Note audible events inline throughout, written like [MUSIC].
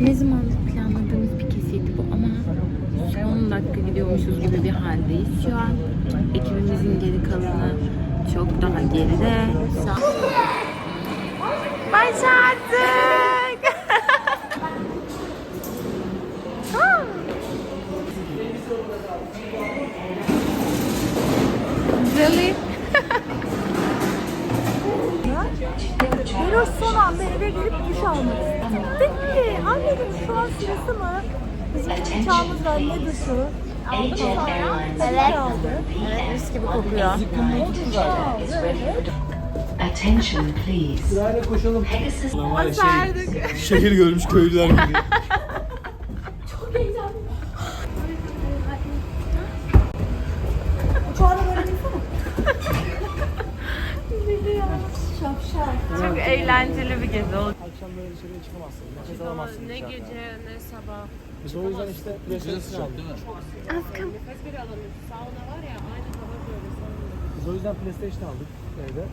Ne zamandır planladığımız bir kesiydi bu ama son dakika gidiyormuşuz gibi bir haldeyiz şu an. Ekibimizin geri kalanı çok daha geride. Başardık! [LAUGHS] really? [LAUGHS] Beroş son anda eve gelip duş almak istedi. Bitti. Anne dedim şu an sırası mı? Bizim uçağımız var ne duşu? Aldı sonra? Evet aldı. Evet, mis gibi kokuyor. Attention please. Sırayla koşalım. Pegasus Başardık. Şehir görmüş köylüler gibi. [LAUGHS] eğlenceli bir gezi oldu. Akşam böyle dışarıya çıkamazsın. Nefes alamazsın. Ne dışarıda. gece ne sabah. Biz o yüzden işte PlayStation aldık. Askım. Biz o yüzden PlayStation aldık evde.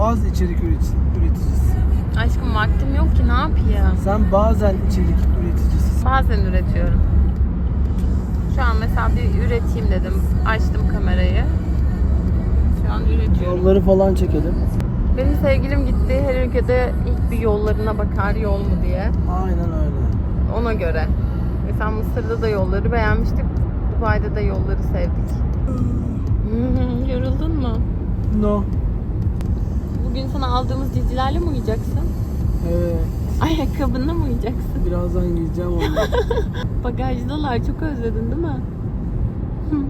Az içerik üretici- üreticisi. Aşkım vaktim yok ki ne yapayım? Sen bazen içerik üreticisisin. Bazen üretiyorum. Şu an mesela bir üreteyim dedim. Açtım kamerayı. Şu an üretiyorum. Yolları falan çekelim. Benim sevgilim gitti. Her ülkede ilk bir yollarına bakar yol mu diye. Aynen öyle. Ona göre. Mesela Mısır'da da yolları beğenmiştik. Dubai'de de yolları sevdik. Yoruldun mu? No. Bugün sana aldığımız dizilerle mi uyuyacaksın? Evet. Ayakkabınla mı uyuyacaksın? Birazdan gideceğim onunla. [LAUGHS] Bagajdalar. Çok özledin değil mi? [LAUGHS]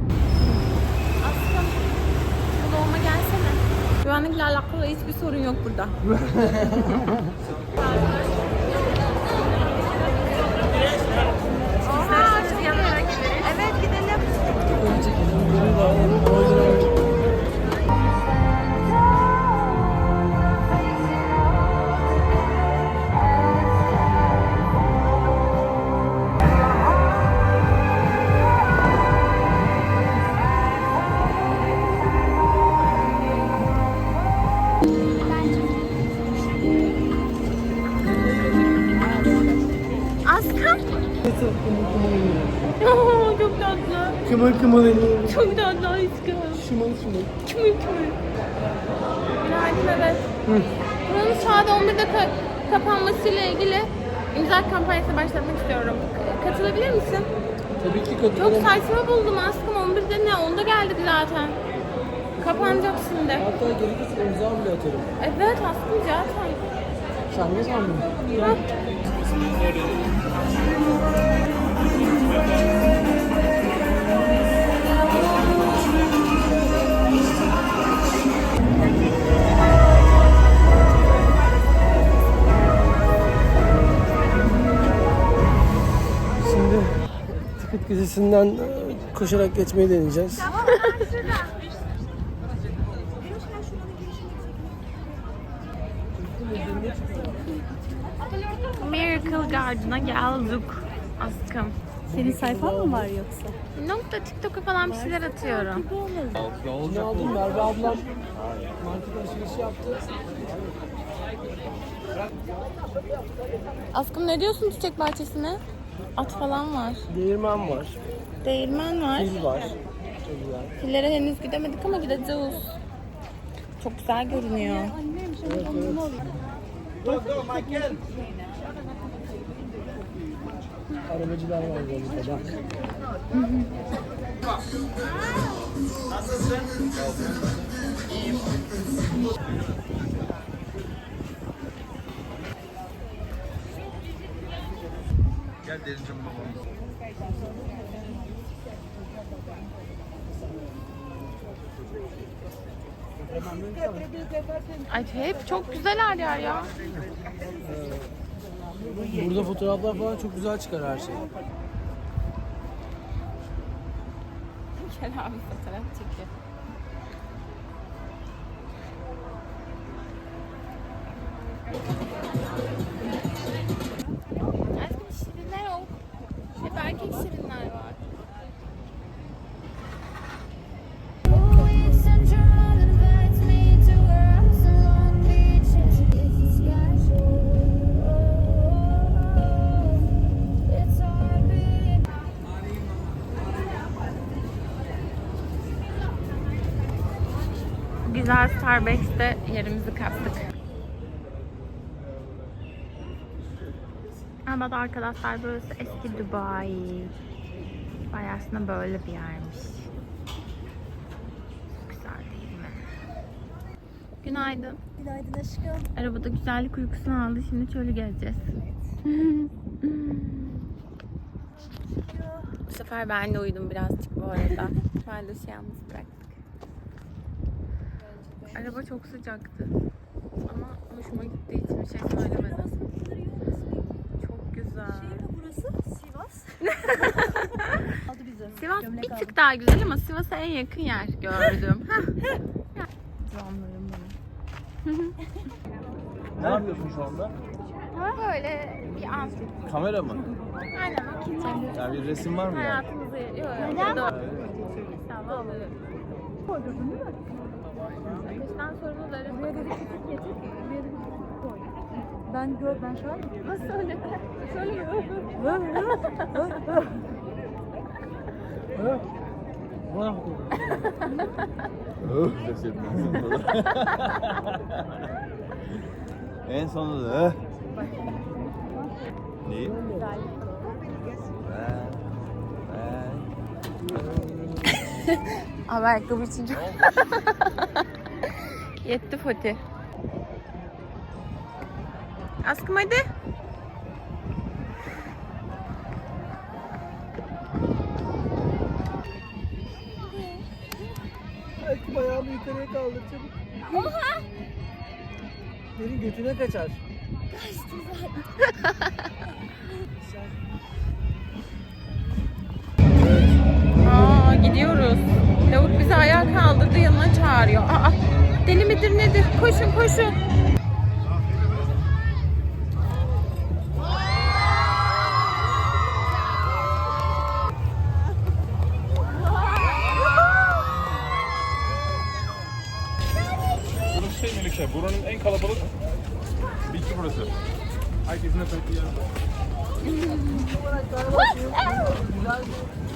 Güvenlikle alakalı hiçbir sorun yok burada. [LAUGHS] Kımıl kımıl iniyor. Çok tatlı aşkım. Şımıl şımıl. Kımır kımır. Günaydın evet. Buranın saat 11'de ka- kapanmasıyla ilgili imza kampanyası başlatmak istiyorum. Katılabilir misin? Tabii ki Çok katılırım. saçma buldum aşkım 11'de ne? 10'da geldik zaten. Kapanacak şimdi. Hatta gerekirse imza bile atarım. Evet aşkım zaten. Sen ne sandın? Hah. Ticket gezisinden e, koşarak geçmeyi deneyeceğiz. Miracle Garden'a geldik aşkım. Senin sayfan mı var yoksa? Nokta TikTok'a falan bir şeyler atıyorum. Ne aldım? Merve ablam market alışverişi yaptı. Aşkım ne diyorsun çiçek bahçesine? At falan var. Değirmen var. Değirmen var. Fil var. Çok güzel. Fillere henüz gidemedik ama gideceğiz. Çok güzel görünüyor. Arabacılar var burada bak. Gel Derincim. Ay hep çok güzel her yer ya. Burada fotoğraflar falan çok güzel çıkar her şey. Gel abi fotoğraf çekiyor. erkek şirinler var. Güzel Starbucks'te yerimizi kaptık. Evet arkadaşlar burası eski Dubai. Dubai aslında böyle bir yermiş. Çok güzel değil mi? Günaydın. Günaydın aşkım. Arabada güzellik uykusunu aldı. Şimdi çölü gezeceğiz. [LAUGHS] Bu sefer ben de uyudum birazcık bu arada. [LAUGHS] Kardeşi yalnız bıraktık. Araba çok sıcaktı. Ama hoşuma gittiği için bir şey söylemedim. Güzel. Burası Sivas. [LAUGHS] Aldı bizi. Sivas Gömlek bir aldım. tık daha güzel ama Sivas'a en yakın yer gördüm. [LAUGHS] Canlarım benim. [LAUGHS] Ne yapıyorsun şu anda? Böyle bir an. Kamera mı? Aynen Ya bir resim var mı ya? Hayatımızı yok yok. Doğru. İnşallah alırız. Bizden sorumlu da Ben gör, ben şahit. Nasıl öyle? Şöyle mi? Öh deseydin en sonunda da. en sonunda da öh. Neyi? Abi ayakkabı için çok... [LAUGHS] Yetti Fatih. Askım hadi. Belki ayağımı yukarıya kaldır çabuk. Oha! Senin götüne kaçar. [LAUGHS] Aa gidiyoruz. Lavuk bizi ayağa kaldırdı yanına çağırıyor. Aa deli midir nedir? Koşun koşun.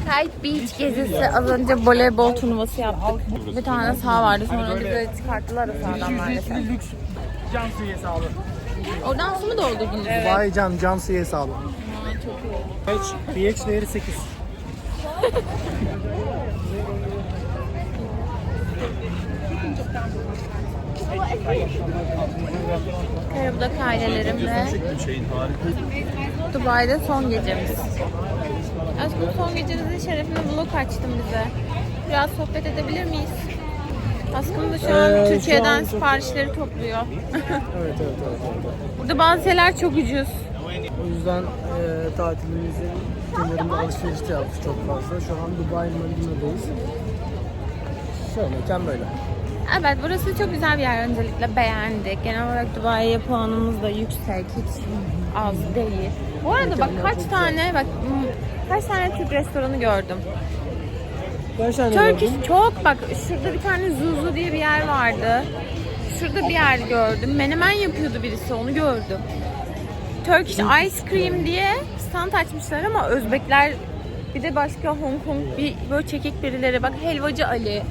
Kite Beach gezisi az önce voleybol turnuvası yaptık. Bir tane saha vardı sonra bizi çıkarttılar o sahadan maalesef. lüks can suyu hesabı. Oradan su mu doldurdunuz? Vay can, can suyu hesabı. pH, pH değeri 8. [LAUGHS] Karabıdak ailelerimle. Dubai'de son gecemiz. Aşkım son gecemizin şerefine vlog açtım bize. Biraz sohbet edebilir miyiz? Aşkım da şu an Ee, şu Türkiye'den an çok- siparişleri topluyor. [LAUGHS] Evet, evet, evet. evet. Burada bazı şeyler çok ucuz. O yüzden e, tatilimizin kenarında alışveriş de yaptık çok fazla. Şu an Dubai Madina'dayız. Şöyleyken böyle. Evet burası çok güzel bir yer öncelikle beğendik. Genel olarak Dubai'ye puanımız da yüksek. Hiç az değil. Bu arada bak kaç tane bak kaç tane Türk restoranı gördüm. Kaç tane Turkish gördün? çok bak şurada bir tane Zuzu diye bir yer vardı. Şurada bir yer gördüm. Menemen yapıyordu birisi onu gördüm. Turkish Ice Cream diye stand açmışlar ama Özbekler bir de başka Hong Kong bir böyle çekik birileri bak helvacı Ali.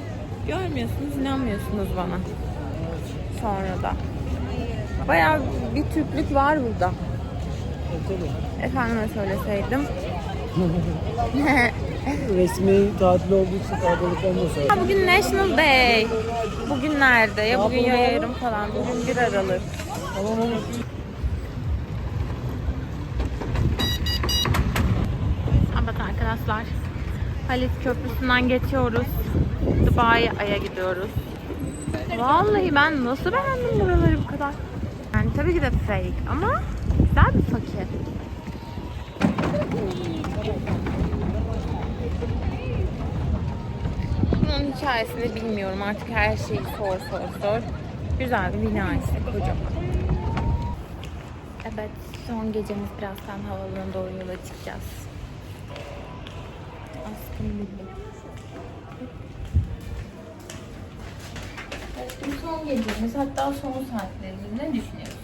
Görmüyorsunuz inanmıyorsunuz bana. Sonra da. Bayağı bir Türklük var burada. Efendime söyleseydim. [LAUGHS] Resmi tatil olduğu için kalabalık olmasa. Ha, bugün National Day. Bugün nerede? Ya bugün ya yarın falan. Bugün 1 Aralık. Tamam ama Evet arkadaşlar. Halit Köprüsü'nden geçiyoruz. Dubai'ye gidiyoruz. Vallahi ben nasıl beğendim buraları bu kadar. Yani tabii ki de fake ama güzel bir fakir. Bunun hikayesini bilmiyorum artık her şeyi sor sor sor. Güzel bir bina işte kocaman. Evet son gecemiz birazdan havalarına doğru yola çıkacağız. Askım bildim. Aşkım son gecemiz hatta son saatlerimiz ne düşünüyorsun?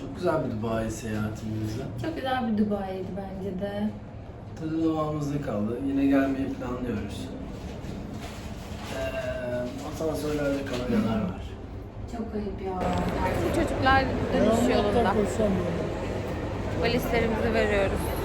Çok güzel bir Dubai seyahatimizdi. Çok güzel bir Dubai'ydi bence de. Tadı damağımızda kaldı. Yine gelmeyi planlıyoruz. Ee, Asansörlerde kameralar var. Çok ayıp ya. Çocuklar dönüş yolunda. Valizlerimizi veriyoruz.